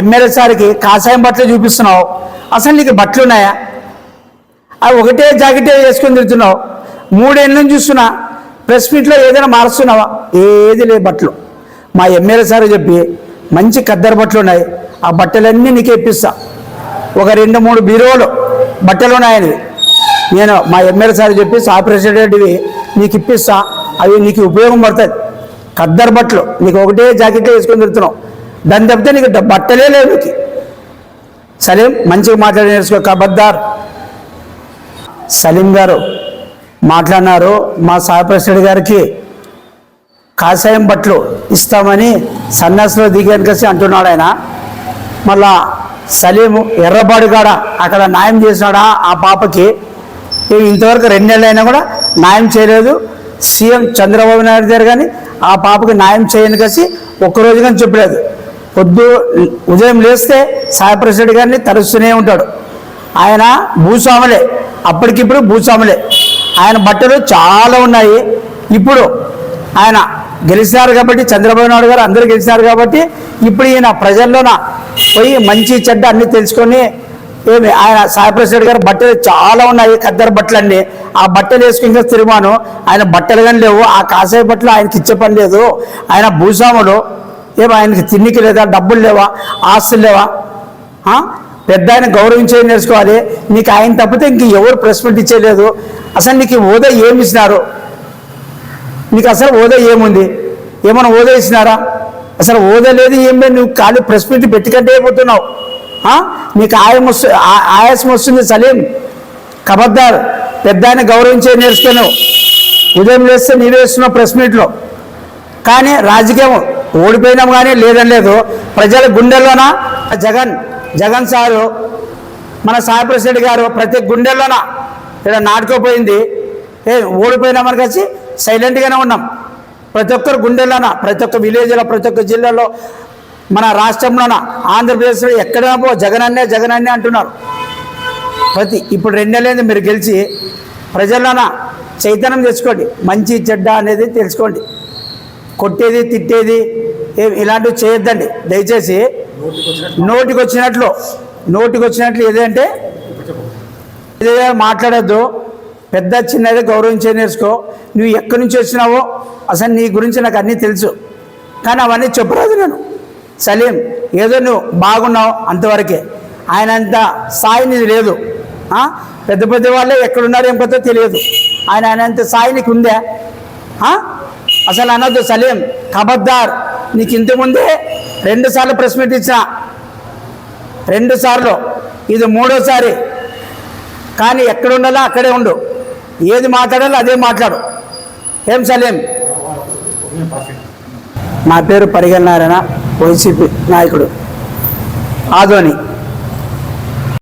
MLA సార్కి కాషాయం బట్టలు చూపిస్తున్నావు. అసలు నీకు బట్టలు ఉన్నాయా? అవి ఒకటే జాకెటే వేసుకొని తిరుగుతున్నావు. మూడేళ్ళని చూస్తున్నా. ప్రెస్ మీట్లో ఏదైనా మారుస్తున్నావా? ఏది లేదు బట్టలు. మా ఎమ్మెల్యే సార్ చెప్పి మంచి కద్దరు బట్టలు ఉన్నాయి. ఆ బట్టలన్నీ నీకు ఇప్పిస్తా. ఒక రెండు మూడు బీరోలు బట్టలు ఉన్నాయని నేను మా ఎమ్మెల్యే సార్ చెప్పి సా ప్రెసిడెంట్వి నీకు ఇప్పిస్తా. అవి నీకు ఉపయోగం పడుతుంది కద్దరు బట్టలు. నీకు ఒకటే జాకెట్లో వేసుకొని తిరుగుతున్నావు. దాని తప్పితే నీకు బట్టలే లేవు సలీం మంచిగా మాట్లాడి నేర్చుకో కబద్దార్. సలీం గారు మాట్లాడినారు మా సాయి ప్రెసిడెంట్ గారికి కాషాయం బట్టలు ఇస్తామని సన్యాసిలో దిగాను కలిసి అంటున్నాడు ఆయన. మళ్ళా సలీము ఎర్రబాడు కాడ అక్కడ న్యాయం చేసినాడా ఆ పాపకి? ఇంతవరకు రెండు నెలలు అయినా కూడా న్యాయం చేయలేదు. సీఎం చంద్రబాబు నాయుడు గారు కానీ ఆ పాపకి న్యాయం చేయని కలిసి ఒక్కరోజు కానీ చెప్పలేదు. పొద్దు ఉదయం లేస్తే సాయి గారిని తరుస్తూనే ఉంటాడు. ఆయన భూస్వాములే. అప్పటికిప్పుడు భూస్వాములే. ఆయన బట్టలు చాలా ఉన్నాయి. ఇప్పుడు ఆయన గెలిచినారు కాబట్టి చంద్రబాబు నాయుడు గారు అందరూ గెలిచినారు కాబట్టి ఇప్పుడు ఈయన ప్రజల్లోన పోయి మంచి చెడ్డ అన్ని తెలుసుకొని ఏమి ఆయన సాయి గారు బట్టలు చాలా ఉన్నాయి ఖద్దరు బట్టలు అండి ఆ బట్టలు వేసుకుని తిరుమాను ఆయన బట్టలు కానీ లేవు ఆ కాసాయి బట్టలు ఆయనకి ఇచ్చే పని లేదు. ఆయన భూస్వాములు ఏమో ఆయనకి తిన్నికి లేదా డబ్బులు లేవా? ఆస్తులు లేవా? పెద్ద ఆయన గౌరవించేది నేర్చుకోవాలి నీకు ఆయన తప్పితే ఇంక ఎవరు ప్రెస్ మీట్ ఇచ్చేయలేదు అసలు నీకు హోదా ఏమి ఇచ్చినారు? నీకు అసలు హోదా ఏముంది? ఏమైనా హోదా ఇచ్చినారా? అసలు హోదా లేదు ఏం లేదు నువ్వు ఖాళీ ప్రెస్ మీట్ పెట్టుకంటే అయిపోతున్నావు. నీకు ఆయం వస్తు ఆ- ఆయాసం వస్తుంది సలీం. కబద్దార్. పెద్ద ఆయన గౌరవించే నేర్చుకోను ఉదయం లేస్తే నీవేస్తున్నావు ప్రెస్ మీట్లో కానీ రాజకీయం ఓడిపోయినాం కానీ లేదని లేదు. ప్రజల గుండెల్లోన జగన్ జగన్ సారు మన సాయి ప్రెసిడెంట్ గారు ప్రతి గుండెల్లోన ఇక్కడ నాటుకోపోయింది. ఏ ఓడిపోయినామని కలిసి సైలెంట్గానే ఉన్నాం. ప్రతి ఒక్కరు గుండెల్లోన ప్రతి ఒక్క విలేజ్లో ప్రతి ఒక్క జిల్లాలో మన రాష్ట్రంలోన ఆంధ్రప్రదేశ్లో ఎక్కడైనా పో జగన్ అన్నే జగన్ అన్నే అంటున్నారు. ప్రతి ఇప్పుడు రెండేళ్ళైంది మీరు గెలిచి ప్రజల్లోన చైతన్యం తెచ్చుకోండి. మంచి చెడ్డ అనేది తెలుసుకోండి. కొట్టేది తిట్టేది ఇలాంటివి చేయొద్దండి. దయచేసి నోటికి వచ్చినట్లు నోటికి వచ్చినట్లు ఏదంటే ఏదైనా మాట్లాడొద్దు. పెద్ద చిన్నది గౌరవించే నేర్చుకో. నువ్వు ఎక్కడి నుంచి వచ్చినావో అసలు నీ గురించి నాకు అన్నీ తెలుసు. కానీ అవన్నీ చెప్పరాదు నేను సలీం ఏదో నువ్వు బాగున్నావు అంతవరకే. ఆయన అంత స్థాయి నీది లేదు. పెద్ద పెద్ద వాళ్ళే ఎక్కడున్నారో ఏం కొత్త తెలియదు. ఆయన ఆయన అంత సాయి నీకు ఉందా అసలు అనొద్దు సలీం ఖబర్దార్ నీకు ఇంతకుముందే రెండు సార్లు ప్రెస్ మీట్ ఇచ్చిన. రెండు సార్లు. ఇది మూడోసారి. కానీ ఎక్కడ ఉండాలో అక్కడే ఉండు. ఏది మాట్లాడాలో అదే మాట్లాడు. ఏం సలీం? నా పేరు పరిగెల్ నారాయణ వైసీపీ నాయకుడు. ఆదోని.